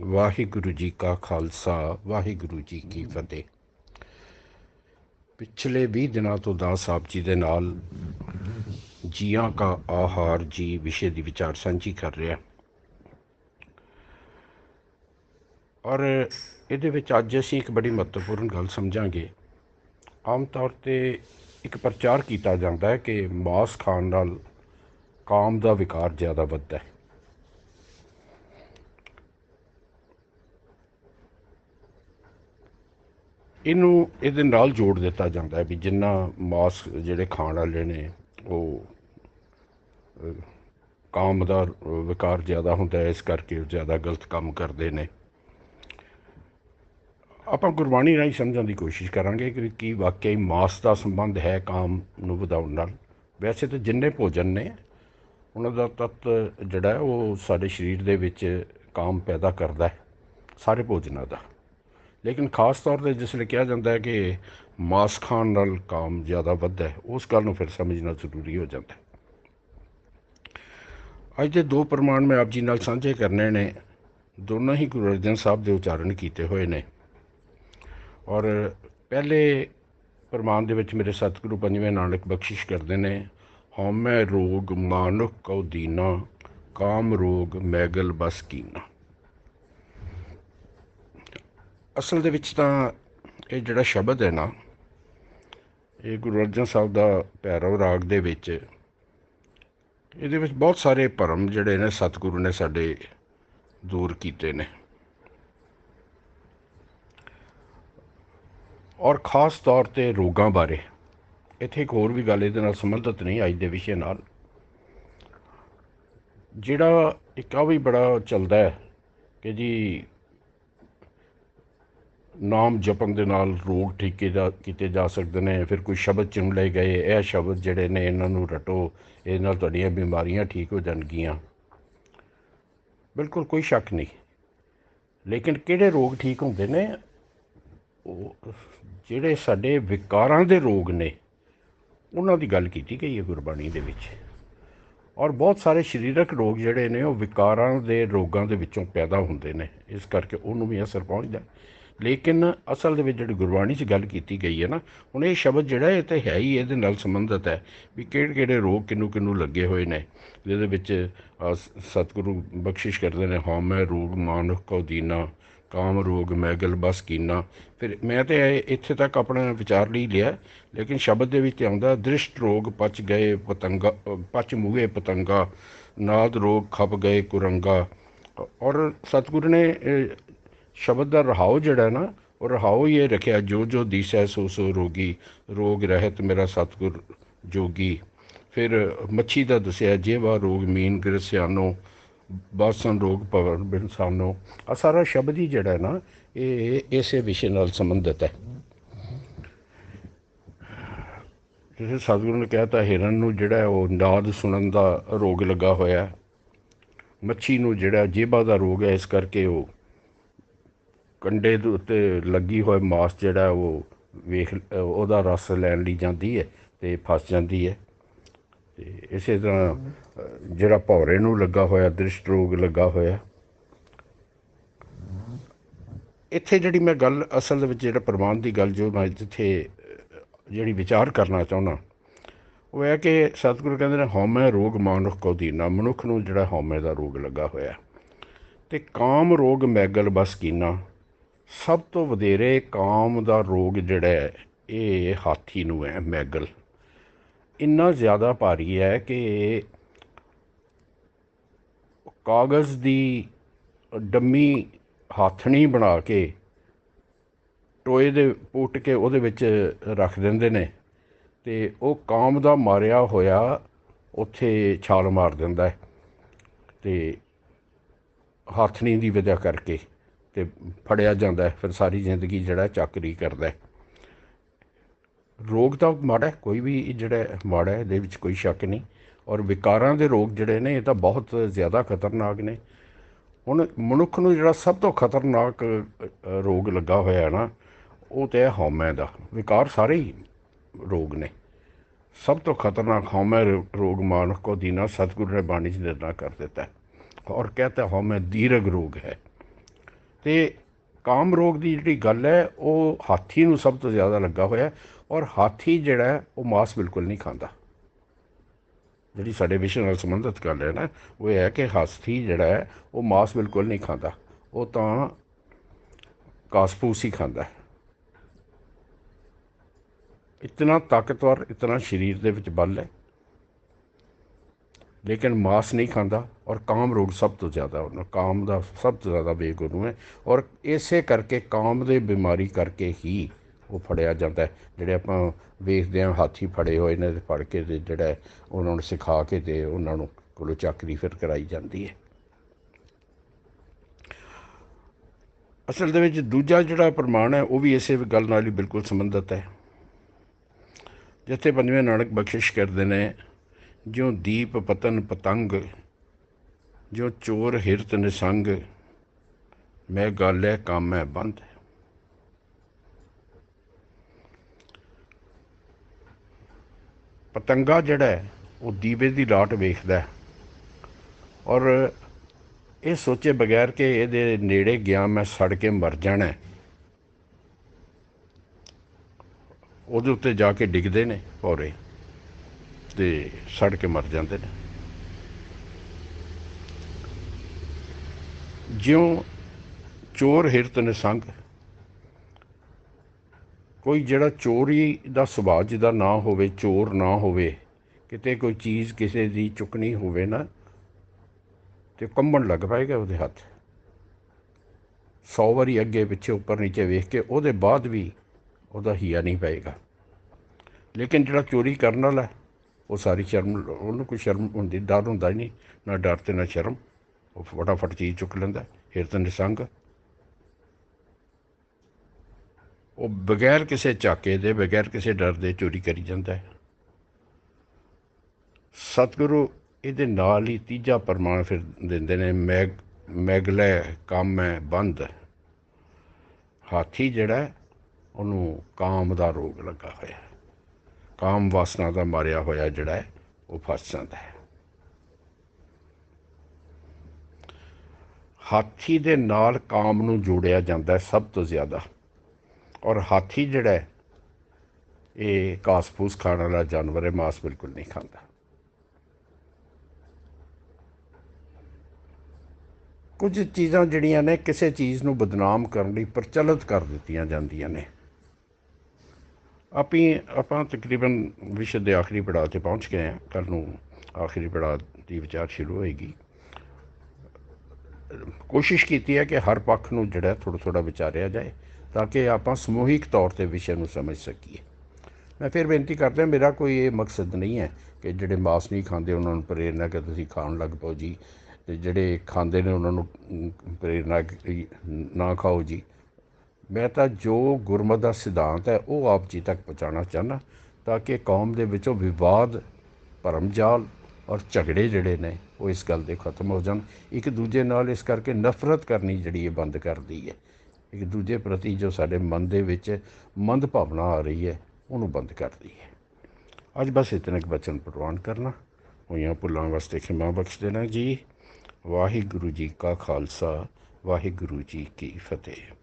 ਵਾਹਿਗੁਰੂ ਜੀ ਕਾ ਖਾਲਸਾ, ਵਾਹਿਗੁਰੂ ਜੀ ਕੀ ਫਤਿਹ। ਪਿਛਲੇ 20 ਦਿਨਾਂ ਤੋਂ ਦਾਸ ਸਾਹਿਬ ਜੀ ਦੇ ਨਾਲ ਜੀਆਂ ਕਾ ਆਹਾਰ ਜੀ ਵਿਸ਼ੇ ਦੀ ਵਿਚਾਰ ਸਾਂਝੀ ਕਰ ਰਿਹਾ। ਔਰ ਇਹਦੇ ਵਿੱਚ ਅੱਜ ਅਸੀਂ ਇੱਕ ਬੜੀ ਮਹੱਤਵਪੂਰਨ ਗੱਲ ਸਮਝਾਂਗੇ। ਆਮ ਤੌਰ ਤੇ ਇੱਕ ਪ੍ਰਚਾਰ ਕੀਤਾ ਜਾਂਦਾ ਹੈ ਕਿ ਮਾਸ ਖਾਣ ਨਾਲ ਕਾਮ ਦਾ ਵਿਕਾਰ ਜ਼ਿਆਦਾ ਵੱਧਦਾ ਹੈ। ਇਹਨੂੰ ਇਹਦੇ ਨਾਲ ਜੋੜ ਦਿੱਤਾ ਜਾਂਦਾ ਹੈ ਵੀ ਜਿੰਨਾ ਮਾਸ ਜਿਹੜੇ ਖਾਣ ਵਾਲੇ ਨੇ, ਉਹ ਕਾਮ ਦਾ ਵਿਕਾਰ ਜ਼ਿਆਦਾ ਹੁੰਦਾ ਹੈ, ਇਸ ਕਰਕੇ ਉਹ ਜ਼ਿਆਦਾ ਗਲਤ ਕੰਮ ਕਰਦੇ ਨੇ। ਆਪਾਂ ਗੁਰਬਾਣੀ ਰਾਹੀਂ ਸਮਝਣ ਦੀ ਕੋਸ਼ਿਸ਼ ਕਰਾਂਗੇ ਕਿ ਕੀ ਵਾਕਈ ਮਾਸ ਦਾ ਸੰਬੰਧ ਹੈ ਕਾਮ ਨੂੰ ਵਧਾਉਣ ਨਾਲ। ਵੈਸੇ ਤਾਂ ਜਿੰਨੇ ਭੋਜਨ ਨੇ, ਉਹਨਾਂ ਦਾ ਤੱਤ ਜਿਹੜਾ ਉਹ ਸਾਡੇ ਸਰੀਰ ਦੇ ਵਿੱਚ ਕਾਮ ਪੈਦਾ ਕਰਦਾ ਹੈ, ਸਾਰੇ ਭੋਜਨਾਂ ਦਾ। ਲੇਕਿਨ ਖਾਸ ਤੌਰ ਤੇ ਜਿਸ ਲਈ ਕਿਹਾ ਜਾਂਦਾ ਹੈ ਕਿ ਮਾਸ ਖਾਣ ਨਾਲ ਕਾਮ ਜ਼ਿਆਦਾ ਵੱਧਦਾ ਹੈ, ਉਸ ਗੱਲ ਨੂੰ ਫਿਰ ਸਮਝਣਾ ਜ਼ਰੂਰੀ ਹੋ ਜਾਂਦਾ ਹੈ। ਅੱਜ ਦੇ ਦੋ ਪ੍ਰਮਾਣ ਮੈਂ ਆਪ ਜੀ ਨਾਲ ਸਾਂਝੇ ਕਰਨੇ ਨੇ। ਦੋਨੋਂ ਹੀ ਗੁਰੂ ਅਰਜਨ ਸਾਹਿਬ ਦੇ ਉਚਾਰਨ ਕੀਤੇ ਹੋਏ ਨੇ। ਔਰ ਪਹਿਲੇ ਪ੍ਰਮਾਣ ਦੇ ਵਿੱਚ ਮੇਰੇ ਸਤਿਗੁਰੂ ਪੰਜਵੇਂ ਨਾਨਕ ਬਖਸ਼ਿਸ਼ ਕਰਦੇ ਨੇ, ਹਉਮੈ ਰੋਗ ਮਾਨੁਖ ਕਉ ਦੀਨਾ, ਕਾਮ ਰੋਗ ਮੈਗਲ ਬਸ ਕੀਨਾ। ਅਸਲ ਦੇ ਵਿੱਚ ਤਾਂ ਇਹ ਜਿਹੜਾ ਸ਼ਬਦ ਹੈ ਨਾ, ਇਹ ਗੁਰੂ ਅਰਜਨ ਸਾਹਿਬ ਦਾ ਭੈਰਵ ਰਾਗ ਦੇ ਵਿੱਚ, ਇਹਦੇ ਵਿੱਚ ਬਹੁਤ ਸਾਰੇ ਭਰਮ ਜਿਹੜੇ ਨੇ ਸਤਿਗੁਰੂ ਨੇ ਸਾਡੇ ਦੂਰ ਕੀਤੇ ਨੇ। ਔਰ ਖਾਸ ਤੌਰ ਤੇ ਰੋਗਾਂ ਬਾਰੇ, ਇੱਥੇ ਇੱਕ ਹੋਰ ਵੀ ਗੱਲ ਇਹਦੇ ਨਾਲ ਸੰਬੰਧਿਤ ਨਹੀਂ ਅੱਜ ਦੇ ਵਿਸ਼ੇ ਨਾਲ। ਜਿਹੜਾ ਇੱਕ ਆ ਵੀ ਬੜਾ ਚੱਲਦਾ ਹੈ ਕਿ ਜੀ ਨਾਮ ਜਪਣ ਦੇ ਨਾਲ ਰੋਗ ਠੀਕ ਕੀਤੇ ਜਾ ਕੀਤੇ ਜਾ ਸਕਦੇ ਨੇ, ਫਿਰ ਕੋਈ ਸ਼ਬਦ ਚੁਣ ਲਏ ਗਏ, ਇਹ ਸ਼ਬਦ ਜਿਹੜੇ ਨੇ ਇਹਨਾਂ ਨੂੰ ਰਟੋ ਇਹ ਨਾਲ ਤੁਹਾਡੀਆਂ ਬਿਮਾਰੀਆਂ ਠੀਕ ਹੋ ਜਾਣਗੀਆਂ। ਬਿਲਕੁਲ ਕੋਈ ਸ਼ੱਕ ਨਹੀਂ। ਲੇਕਿਨ ਕਿਹੜੇ ਰੋਗ ਠੀਕ ਹੁੰਦੇ ਨੇ? ਉਹ ਜਿਹੜੇ ਸਾਡੇ ਵਿਕਾਰਾਂ ਦੇ ਰੋਗ ਨੇ, ਉਹਨਾਂ ਦੀ ਗੱਲ ਕੀਤੀ ਗਈ ਹੈ ਗੁਰਬਾਣੀ ਦੇ ਵਿੱਚ। ਔਰ ਬਹੁਤ ਸਾਰੇ ਸਰੀਰਕ ਰੋਗ ਜਿਹੜੇ ਨੇ, ਉਹ ਵਿਕਾਰਾਂ ਦੇ ਰੋਗਾਂ ਦੇ ਵਿੱਚੋਂ ਪੈਦਾ ਹੁੰਦੇ ਨੇ। ਇਸ ਕਰਕੇ ਉਹਨੂੰ ਵੀ ਅਸਰ ਪਹੁੰਚਦਾ। ਲੇਕਿਨ ਅਸਲ ਦੇ ਵਿੱਚ ਜਿਹੜੀ ਗੁਰਬਾਣੀ 'ਚ ਗੱਲ ਕੀਤੀ ਗਈ ਹੈ ਨਾ, ਹੁਣ ਇਹ ਸ਼ਬਦ ਜਿਹੜਾ ਇਹ ਤੇ ਹੈ ਹੀ, ਇਹਦੇ ਨਾਲ ਸੰਬੰਧਿਤ ਹੈ ਵੀ ਕਿਹੜੇ ਕਿਹੜੇ ਰੋਗ ਕਿਨੂੰ ਕਿਨੂੰ ਲੱਗੇ ਹੋਏ ਨੇ, ਜਿਹਦੇ ਵਿੱਚ ਸਤਿਗੁਰੂ ਬਖਸ਼ਿਸ਼ ਕਰਦੇ ਨੇ ਹਉਮੈ ਰੋਗ ਮਾਨੁਖ ਕਉ ਦੀਨਾ, ਕਾਮ ਰੋਗ ਮੈਗਲ ਬਸ ਕੀਨਾ। ਫਿਰ ਮੈਂ ਤੇ ਇਹ ਇੱਥੇ ਤੱਕ ਆਪਣਾ ਵਿਚਾਰ ਲਈ ਲਿਆ, ਲੇਕਿਨ ਸ਼ਬਦ ਦੇ ਵਿੱਚ ਆਉਂਦਾ, ਦ੍ਰਿਸ਼ਟ ਰੋਗ ਪਚ ਗਏ ਪਤੰਗਾ, ਪਚ ਮੁਗੇ ਪਤੰਗਾ, ਨਾਦ ਰੋਗ ਖਪ ਗਏ ਕੁਰੰਗਾ। ਔਰ ਸਤਿਗੁਰੂ ਨੇ ਸ਼ਬਦ ਦਾ ਰਹਾਉ ਜਿਹੜਾ ਨਾ, ਉਹ ਰਹਾਉ ਹੀ ਇਹ ਰੱਖਿਆ, ਜੋ ਜੋ ਦੀਸੈ ਸੋ ਸੋ ਰੋਗੀ, ਰੋਗ ਰਹਿਤ ਮੇਰਾ ਸਤਿਗੁਰ ਜੋਗੀ। ਫਿਰ ਮੱਛੀ ਦਾ ਦੱਸਿਆ, ਜੇਵਾ ਰੋਗ ਮੀਨ ਗ੍ਰਸਿਆਨੋ ਬਾਸਨ ਰੋਗ ਭਵਨ ਬਿਨਸਾਨੋ ਆ ਸਾਰਾ ਸ਼ਬਦ ਹੀ ਜਿਹੜਾ ਨਾ, ਇਹ ਇਸੇ ਵਿਸ਼ੇ ਨਾਲ ਸੰਬੰਧਿਤ ਹੈ। ਜਿਵੇਂ ਸਤਿਗੁਰੂ ਨੇ ਕਹਿਤਾ ਹਿਰਨ ਨੂੰ ਜਿਹੜਾ ਉਹ ਨਾਦ ਸੁਣਨ ਦਾ ਰੋਗ ਲੱਗਾ ਹੋਇਆ ਮੱਛੀ ਨੂੰ ਜਿਹੜਾ ਜੇਬਾ ਦਾ ਰੋਗ ਹੈ, ਇਸ ਕਰਕੇ ਉਹ ਕੰਡੇ ਦੇ ਉੱਤੇ ਲੱਗੀ ਹੋਏ ਮਾਸ ਜਿਹੜਾ ਉਹ ਵੇਖ, ਉਹਦਾ ਰਸ ਲੈਣ ਲਈ ਜਾਂਦੀ ਹੈ ਤੇ ਫਸ ਜਾਂਦੀ ਹੈ। ਤੇ ਇਸੇ ਤਰ੍ਹਾਂ, ਜਿਹੜਾ ਭੌਰੇ ਨੂੰ ਲੱਗਾ ਹੋਇਆ, ਦ੍ਰਿਸ਼ਟ ਰੋਗ ਲੱਗਾ ਹੋਇਆ। ਇੱਥੇ ਜਿਹੜੀ ਮੈਂ ਗੱਲ, ਅਸਲ ਦੇ ਵਿੱਚ ਜਿਹੜਾ ਪ੍ਰਮਾਣ ਦੀ ਗੱਲ ਜੋ ਮੈਂ ਇੱਥੇ, ਜਿਹੜੀ ਵਿਚਾਰ ਕਰਨਾ ਚਾਹੁੰਦਾ, ਉਹ ਹੈ ਕਿ ਸਤਿਗੁਰੂ ਕਹਿੰਦੇ ਨੇ, ਹਉਮੈ ਰੋਗ ਮਾਨੁਖ ਕੋ ਦੀਨਾ। ਮਨੁੱਖ ਨੂੰ ਜਿਹੜਾ ਹਉਮੈ ਦਾ ਰੋਗ ਲੱਗਾ ਹੋਇਆ। ਤੇ ਕਾਮ ਰੋਗ ਮੈਗਲ ਬਸ ਕੀਨਾ। ਸਭ ਤੋਂ ਵਧੇਰੇ ਕਾਮ ਦਾ ਰੋਗ ਜਿਹੜਾ ਇਹ ਹਾਥੀ ਨੂੰ ਹੈ, ਮੈਗਲ। ਇੰਨਾ ਜ਼ਿਆਦਾ ਭਾਰੀ ਹੈ ਕਿ ਕਾਗਜ਼ ਦੀ ਡੰਮੀ ਹਾਥਣੀ ਬਣਾ ਕੇ ਟੋਏ ਦੇ ਪੁੱਟ ਕੇ ਉਹਦੇ ਵਿੱਚ ਰੱਖ ਦਿੰਦੇ ਨੇ ਤੇ ਉਹ ਕਾਮ ਦਾ ਮਾਰਿਆ ਹੋਇਆ ਉੱਥੇ ਛਾਲ ਮਾਰ ਦਿੰਦਾ ਹੈ ਤੇ ਹਾਥਣੀ ਦੀ ਵਜ੍ਹਾ ਕਰਕੇ। ਤੇ ਫੜਿਆ ਜਾਂਦਾ ਫਿਰ ਸਾਰੀ ਜ਼ਿੰਦਗੀ ਜਿਹੜਾ ਚੱਕਰੀ ਕਰਦਾ ਰੋਗ ਤਾਂ ਮਾੜਾ ਕੋਈ ਵੀ ਜਿਹੜਾ ਮਾੜਾ ਹੈ, ਇਹਦੇ ਵਿੱਚ ਕੋਈ ਸ਼ੱਕ ਨਹੀਂ। ਔਰ ਵਿਕਾਰਾਂ ਦੇ ਰੋਗ ਜਿਹੜੇ ਨੇ, ਇਹ ਤਾਂ ਬਹੁਤ ਜ਼ਿਆਦਾ ਖਤਰਨਾਕ ਨੇ। ਹੁਣ ਮਨੁੱਖ ਨੂੰ ਜਿਹੜਾ ਸਭ ਤੋਂ ਖਤਰਨਾਕ ਰੋਗ ਲੱਗਾ ਹੋਇਆ ਹੈ ਨਾ, ਉਹ ਤੇ ਹੈ ਹਉਮੈ ਦਾ। ਵਿਕਾਰ ਸਾਰੇ ਹੀ ਰੋਗ ਨੇ। ਸਭ ਤੋਂ ਖਤਰਨਾਕ ਹਉਮੈ ਰੋ- ਰੋਗ ਮਾਨੁਖ ਕੋ ਦੀਨਾ ਸਤਿਗੁਰੂ ਨੇ ਬਾਣੀ 'ਚ ਨਿਰਣਾ ਕਰ ਦਿੱਤਾ ਔਰ ਕਹਤਾ ਹਉਮੈ ਦੀਰਗ ਰੋਗ ਹੈ। ਤੇ ਕਾਮ ਰੋਗ ਦੀ ਜਿਹੜੀ ਗੱਲ ਹੈ, ਉਹ ਹਾਥੀ ਨੂੰ ਸਭ ਤੋਂ ਜ਼ਿਆਦਾ ਲੱਗਾ ਹੋਇਆ ਔਰ ਹਾਥੀ ਜਿਹੜਾ ਉਹ ਮਾਸ ਬਿਲਕੁਲ ਨਹੀਂ ਖਾਂਦਾ। ਜਿਹੜੀ ਸਾਡੇ ਵਿਸ਼ੇ ਨਾਲ ਸੰਬੰਧਿਤ ਗੱਲ ਹੈ ਨਾ, ਉਹ ਇਹ ਹੈ ਕਿ ਹਾਥੀ ਜਿਹੜਾ ਹੈ, ਉਹ ਮਾਸ ਬਿਲਕੁਲ ਨਹੀਂ ਖਾਂਦਾ। ਉਹ ਤਾਂ ਕਾਸਪੂਸ ਹੀ ਖਾਂਦਾ ਹੈ। ਇਤਨਾ ਤਾਕਤਵਰ, ਇਤਨਾ ਸਰੀਰ ਦੇ ਵਿੱਚ ਬਲ ਹੈ। ਲੇਕਿਨ ਮਾਸ ਨਹੀਂ ਖਾਂਦਾ ਔਰ ਕਾਮ ਰੋਗ ਸਭ ਤੋਂ ਜ਼ਿਆਦਾ ਉਹਨਾਂ ਕਾਮ ਦਾ ਸਭ ਤੋਂ ਜ਼ਿਆਦਾ ਬੇਗੁਰੂ ਹੈ ਔਰ ਇਸੇ ਕਰਕੇ ਕਾਮ ਦੇ ਬਿਮਾਰੀ ਕਰਕੇ ਹੀ ਉਹ ਫੜਿਆ ਜਾਂਦਾ ਹੈ। ਜਿਹੜੇ ਆਪਾਂ ਵੇਖਦੇ ਹਾਂ, ਹਾਥੀ ਫੜੇ ਹੋਏ ਨੇ ਫੜ ਕੇ ਤੇ ਜਿਹੜਾ ਉਹਨਾਂ ਨੂੰ ਸਿਖਾ ਕੇ ਤੇ ਉਹਨਾਂ ਨੂੰ ਕੋਲੋਂ ਚੱਕਰੀ ਫਿਰ ਕਰਾਈ ਜਾਂਦੀ ਹੈ। ਅਸਲ ਦੇ ਵਿੱਚ ਦੂਜਾ ਜਿਹੜਾ ਪ੍ਰਮਾਣ ਹੈ, ਉਹ ਵੀ ਇਸੇ ਗੱਲ ਨਾਲ ਹੀ ਬਿਲਕੁਲ ਸੰਬੰਧਿਤ ਹੈ। ਜਿੱਥੇ ਪੰਜਵੇਂ ਨਾਨਕ ਬਖਸ਼ਿਸ਼ ਕਰਦੇ ਨੇ ਜਿਉ ਦੀਪ ਪਤਨ ਪਤੰਗ ਜੋ ਚੋਰ ਹਿਰਤ ਨਿਸੰਗ, ਮੈਂ ਗੱਲ ਹੈ ਕੰਮ ਹੈ ਬੰਦ। ਪਤੰਗਾ ਜਿਹੜਾ ਉਹ ਦੀਵੇ ਦੀ ਲਾਟ ਵੇਖਦਾ ਔਰ ਇਹ ਸੋਚੇ ਬਗੈਰ ਕਿ ਇਹਦੇ ਨੇੜੇ ਗਿਆ ਮੈਂ ਸੜ ਕੇ ਮਰ ਜਾਣਾ ਉਹਦੇ ਉੱਤੇ ਜਾ ਕੇ ਡਿੱਗਦੇ ਨੇ ਔਰੇ ਤੇ ਸੜ ਕੇ ਮਰ ਜਾਂਦੇ ਨੇ। ਜਿਉਂ ਚੋਰ ਹਿਰਤ ਨਿਸੰਗ, ਕੋਈ ਜਿਹੜਾ ਚੋਰੀ ਦਾ ਸੁਭਾਅ ਜਿਹਦਾ ਨਾ ਹੋਵੇ, ਚੋਰ ਨਾ ਹੋਵੇ, ਕਿਤੇ ਕੋਈ ਚੀਜ਼ ਕਿਸੇ ਦੀ ਚੁੱਕਣੀ ਹੋਵੇ ਨਾ, ਤੇ ਕੰਬਣ ਲੱਗ ਪਏਗਾ ਉਹਦੇ ਹੱਥ। ਸੌ ਵਾਰੀ ਅੱਗੇ ਪਿੱਛੇ ਉੱਪਰ ਨੀਚੇ ਵੇਖ ਕੇ ਉਹਦੇ ਬਾਅਦ ਵੀ ਉਹਦਾ ਹੀਆ ਨਹੀਂ ਪਏਗਾ। ਲੇਕਿਨ ਜਿਹੜਾ ਚੋਰੀ ਕਰਨ ਵਾਲਾ ਉਹ ਸਾਰੀ ਸ਼ਰਮ, ਉਹਨੂੰ ਕੋਈ ਸ਼ਰਮ ਹੁੰਦੀ, ਡਰ ਹੁੰਦਾ ਹੀ ਨਹੀਂ, ਨਾ ਡਰ ਤੇ ਨਾ ਸ਼ਰਮ। ਉਹ ਫਟਾਫਟ ਚੀਜ਼ ਚੁੱਕ ਲੈਂਦਾ ਹਿਰਤ ਨਿਸੰਗ। ਉਹ ਬਗੈਰ ਕਿਸੇ ਝਾਕੇ ਦੇ, ਬਗੈਰ ਕਿਸੇ ਡਰ ਦੇ ਚੋਰੀ ਕਰੀ ਜਾਂਦਾ ਹੈ। ਸਤਿਗੁਰੂ ਇਹਦੇ ਨਾਲ ਹੀ ਤੀਜਾ ਪ੍ਰਮਾਣ ਫਿਰ ਦਿੰਦੇ ਨੇ, ਮੈਗ, ਮੈਗਲੇ ਕੰਮ ਹੈ, ਬੰਦ। ਹਾਥੀ ਜਿਹੜਾ ਉਹਨੂੰ ਕਾਮ ਦਾ ਰੋਗ ਲੱਗਾ ਹੋਇਆ ਕਾਮ ਵਾਸਨਾ ਦਾ ਮਾਰਿਆ ਹੋਇਆ ਜਿਹੜਾ ਹੈ, ਉਹ ਫਸ ਜਾਂਦਾ ਹੈ। ਹਾਥੀ ਦੇ ਨਾਲ ਕਾਮ ਨੂੰ ਜੋੜਿਆ ਜਾਂਦਾ ਹੈ ਸਭ ਤੋਂ ਜ਼ਿਆਦਾ। ਔਰ ਹਾਥੀ ਜਿਹੜਾ ਹੈ, ਇਹ ਘਾਸ ਖਾਣ ਵਾਲਾ ਜਾਨਵਰ ਹੈ, ਮਾਸ ਬਿਲਕੁਲ ਨਹੀਂ ਖਾਂਦਾ। ਕੁਝ ਚੀਜ਼ਾਂ ਜਿਹੜੀਆਂ ਨੇ, ਕਿਸੇ ਚੀਜ਼ ਨੂੰ ਬਦਨਾਮ ਕਰਨ ਲਈ ਪ੍ਰਚਲਿਤ ਕਰ ਦਿੱਤੀਆਂ ਜਾਂਦੀਆਂ ਨੇ। ਆਪੀ ਆਪਾਂ ਤਕਰੀਬਨ ਵਿਸ਼ੇ ਦੇ ਆਖਰੀ ਪੜਾਅ ਤੇ ਪਹੁੰਚ ਗਏ ਹਾਂ। ਕੱਲ ਨੂੰ ਆਖਰੀ ਪੜਾਅ ਦੀ ਵਿਚਾਰ ਸ਼ੁਰੂ ਹੋਏਗੀ। ਕੋਸ਼ਿਸ਼ ਕੀਤੀ ਹੈ ਕਿ ਹਰ ਪੱਖ ਨੂੰ ਜਿਹੜਾ ਥੋੜਾ ਥੋੜਾ ਵਿਚਾਰਿਆ ਜਾਏ ਤਾਂ ਕਿ ਆਪਾਂ ਸਮੂਹਿਕ ਤੌਰ ਤੇ ਵਿਸ਼ੇ ਨੂੰ ਸਮਝ ਸਕੀਏ। ਮੈਂ ਫਿਰ ਬੇਨਤੀ ਕਰਦਾ, ਮੇਰਾ ਕੋਈ ਇਹ ਮਕਸਦ ਨਹੀਂ ਹੈ ਕਿ ਜਿਹੜੇ ਮਾਸ ਨਹੀਂ ਖਾਂਦੇ, ਉਹਨਾਂ ਨੂੰ ਪ੍ਰੇਰਨਾ ਕਿ ਤੁਸੀਂ ਖਾਣ ਲੱਗ ਪਓ ਜੀ, ਤੇ ਜਿਹੜੇ ਖਾਂਦੇ ਨੇ, ਉਹਨਾਂ ਨੂੰ ਪ੍ਰੇਰਨਾ ਨਾ ਖਾਓ ਜੀ। ਮੈਂ ਤਾਂ ਜੋ ਗੁਰਮਤ ਦਾ ਸਿਧਾਂਤ ਹੈ, ਉਹ ਆਪ ਜੀ ਤੱਕ ਪਹੁੰਚਾਉਣਾ ਚਾਹੁੰਦਾ, ਤਾਂ ਕਿ ਕੌਮ ਦੇ ਵਿੱਚੋਂ ਵਿਵਾਦ, ਭਰਮਜਾਲ ਔਰ ਝਗੜੇ ਜਿਹੜੇ ਨੇ, ਉਹ ਇਸ ਗੱਲ ਦੇ ਖਤਮ ਹੋ ਜਾਣ। ਇੱਕ ਦੂਜੇ ਨਾਲ ਇਸ ਕਰਕੇ ਨਫ਼ਰਤ ਕਰਨੀ ਜਿਹੜੀ ਇਹ ਬੰਦ ਕਰਦੀ ਹੈ। ਇੱਕ ਦੂਜੇ ਪ੍ਰਤੀ ਜੋ ਸਾਡੇ ਮਨ ਦੇ ਵਿੱਚ ਮੰਦ ਭਾਵਨਾ ਆ ਰਹੀ ਹੈ, ਉਹਨੂੰ ਬੰਦ ਕਰਦੀ ਹੈ। ਅੱਜ ਬਸ ਇਤਨਾ ਕੁ ਬਚਨ ਪ੍ਰਵਾਨ ਕਰਨਾ। ਹੋਈਆਂ ਭੁੱਲਾਂ ਵਾਸਤੇ ਖਿਮਾ ਬਖਸ਼ ਦੇਣਾ ਜੀ। ਵਾਹਿਗੁਰੂ ਜੀ ਕਾ ਖਾਲਸਾ, ਵਾਹਿਗੁਰੂ ਜੀ ਕੀ ਫਤਿਹ।